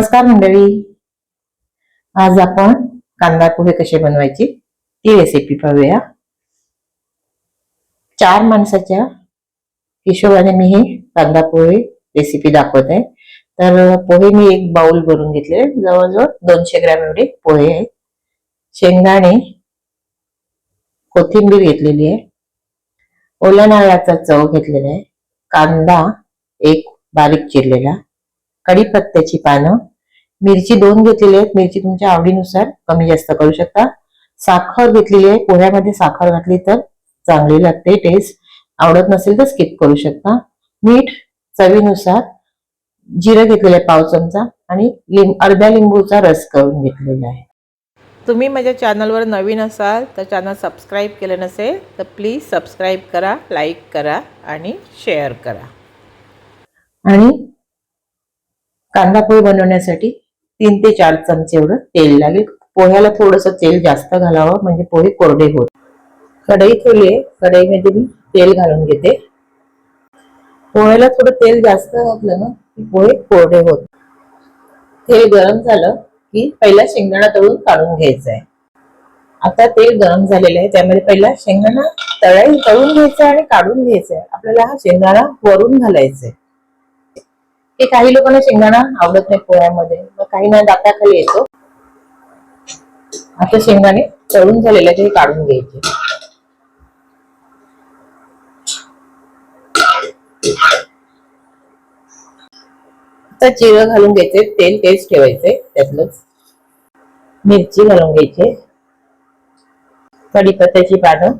नमस्कार मंडळी. आज आपण कांदा पोहे कसे बनवायचे ती रेसिपी पाहूया. चार माणसाच्या हिशोबाने मी हे कांदा पोहे रेसिपी दाखवत आहे. तर पोहे मी एक बाउल भरून घेतले जवळजवळ दोनशे ग्रॅम एवढे पोहे आहेत. शेंगदाणे कोथिंबीर घेतलेली आहे. ओल्या नारळाचा चव घेतलेला आहे. कांदा एक बारीक चिरलेला. कढीपत्त्याची पानं मिरची दोन घेतलेली आहेत. मिरची तुमच्या आवडीनुसार कमी जास्त करू शकता. साखर घेतलेली आहे. पोह्यामध्ये साखर घातली तर चांगली लागते टेस्ट आवडत नसेल तर स्किप करू शकता. मीठ चवीनुसार जिरं घेतलेलं आहे पाव चमचा आणि लिंब अर्ध्या लिंबूचा रस करून घेतलेला आहे. तुम्ही माझ्या चॅनलवर नवीन असाल तर चॅनल सबस्क्राईब केलं नसेल तर प्लीज सबस्क्राईब करा लाईक करा आणि शेअर करा. आणि कांदा पोहे बनवण्यासाठी तीन ते चार चमचे एवढं तेल लागेल. पोह्याला थोडस तेल जास्त घालावं म्हणजे पोहे कोरडे होत. कढई ठेवली आहे. कढईमध्ये मी तेल घालून घेते. पोह्याला थोडं तेल जास्त घातलं ना की पोहे कोरडे होत. तेल गरम झालं की पहिला शेंगदाणा तळून काढून घ्यायचा आहे. आता तेल गरम झालेलं आहे त्यामध्ये पहिला शेंगदाणा तळाई तळून घ्यायचा आणि काढून घ्यायचा आहे. आपल्याला हा शेंगदाणा वरून घालायचा आहे. ते काही लोकांना शेंगदाणा आवडत नाही पोळ्यामध्ये. मग काहींना दाताखाली येतो. आता शेंगदाणे तळून झालेले ते काढून घ्यायचे. आता जिरं घालून घ्यायचे तेल तेच ठेवायचे त्यातलंच. मिरची घालून घ्यायचे. कढीपत्त्याची पानं.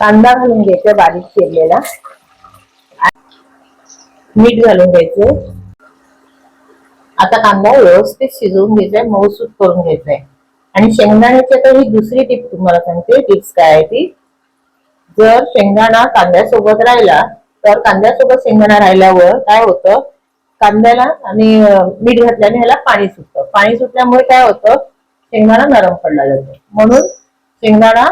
कांदा घालून घ्यायचा बारीक चिरलेला. मीठ घालून घ्यायचं. आता कांदा व्यवस्थित शिजवून घ्यायचाय मऊसूत करून घ्यायचाय. आणि शेंगदाण्याची आता ही दुसरी टिप तुम्हाला सांगते टिप्स काय आहे ती. जर शेंगदाणा कांद्यासोबत राहिला तर कांद्यासोबत शेंगदाणा राहिल्यावर काय होतं? कांद्याला आणि मीठ घातल्याने ह्याला पाणी सुटतं. पाणी सुटल्यामुळे काय होतं? शेंगदाणा नरम पडला जातो. म्हणून शेंगदाणा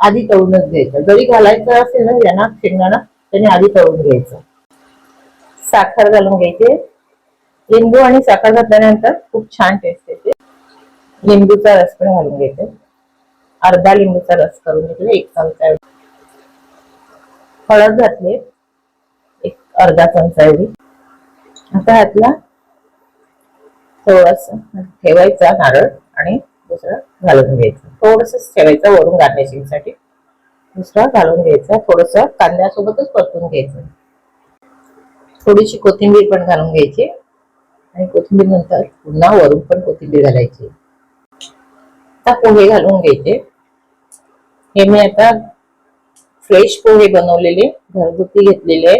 आधी तळूनच घ्यायचं. जरी घालायचं असेल ना यांना शेंगदाणा त्याने आधी तळून घ्यायचं. साखर घालून घ्यायचे. लिंबू आणि साखर घातल्यानंतर खूप छान टेस्ट येते. लिंबूचा रस पण घालून घ्यायचे अर्धा लिंबूचा रस करून घेतला एक चमचा हळद घातली एक अर्धा चमचा एवढी. आता ह्यातला थोडस ठेवायचा नारळ आणि दुसरा घालून घ्यायचं. थोडस ठेवायचं वरून गार्निशिंगसाठी. दुसरा घालून घ्यायचा थोडस कांद्यासोबतच परतून घ्यायचं. थोडीशी कोथिंबीर पण घालून घ्यायची आणि कोथिंबीर नंतर पुन्हा वरून पण कोथिंबीर घालायची. आता पोहे घालून घ्यायचे. हे मी आता फ्रेश पोहे बनवलेले घरगुती घेतलेले.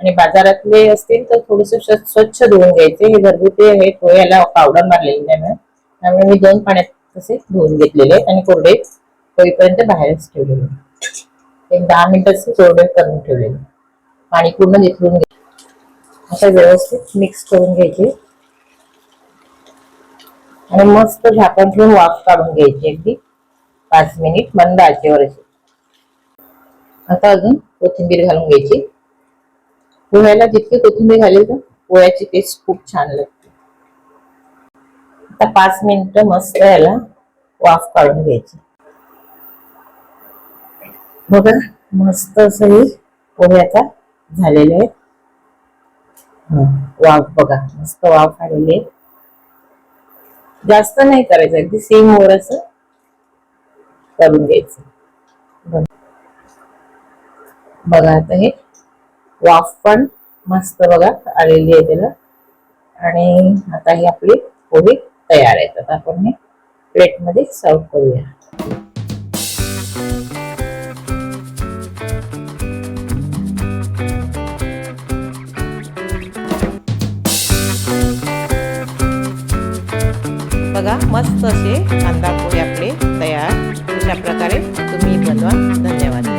आणि बाजारातले असतील तर थोडस स्वच्छ धुवून घ्यायचे. हे घरगुती हे पोह्याला पावडर मारलेली नाही त्यामुळे मी दोन पाण्यात तसे धुवून घेतलेले आहेत आणि कोरडे होईपर्यंत बाहेरच ठेवलेले एक दहा मिनिटाचे कोरडे करून ठेवलेले पाणी पूर्ण निथळून घ्यायचे व्यवस्थित मिक्स करून घ्यायचे. आणि मस्त झाकण ठेवून वाफ काढून घ्यायची अगदी. पाच मिनिट मंद आचेवर अशी. आता अजून कोथिंबीर घालून घ्यायची. पोह्याला जितकी कोथिंबीर घालेल तर पोह्याची टेस्ट खूप छान लागते. आता पाच मिनिट मस्त याला वाफ काढून घ्यायची. बघा मस्त असं हे झालेला आहे. वाफ बघा मस्त वाफ आलेली आहे. जास्त नाही करायचं अगदी सेम वर असं करून घ्यायचं. बघा आता हे वाफ पण मस्त बघा आलेली आहे त्याला. आणि आता ही आपली पोहे तयार आहेत. आता आपण हे प्लेटमध्ये सर्व करूया. बघा मस्त असे कांदा पोहे आपले तयार. अशा प्रकारे तुम्ही बनवा. धन्यवाद.